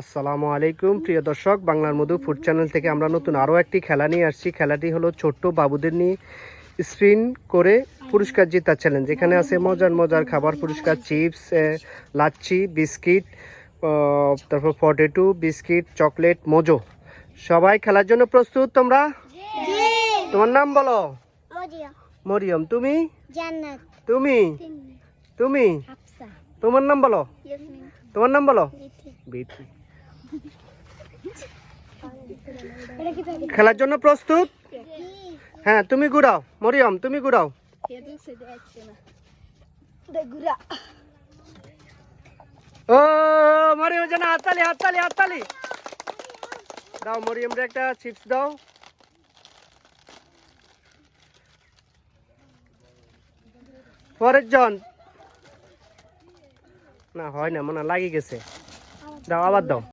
আসসালামু আলাইকুম প্রিয় দর্শক। বাংলার মধু ফুড চ্যানেল থেকে আমরা নতুন আরও একটি খেলা নিয়ে আসছি। খেলাটি হলো ছোট্ট বাবুদের নিয়ে স্পিন করে পুরস্কার জেতার চ্যালেঞ্জ এখানে আছে মজার মজার খাবার পুরস্কার চিপস লাচ্ছি বিস্কিট তারপর পটেটো বিস্কিট চকলেট মোজো। সবাই খেলার জন্য প্রস্তুত তোমরা? তোমার নাম বলো? মরিয়ম। তুমি? তুমি? তুমি? তোমার নাম বলো? তোমার নাম বলো? বিথি খেলার জন্য প্রস্তুত? হ্যাঁ তুমি ঘুরাও। মরিয়ম, তুমি ঘুরাও। ও, মরিয়ম জানা হাততালি হাততালি হাততালি। দাও মরিয়ম রে একটা চিপস দাও। পরের জন না, হয় না, মনে লাগি গেছে। দাও, আবার দাও।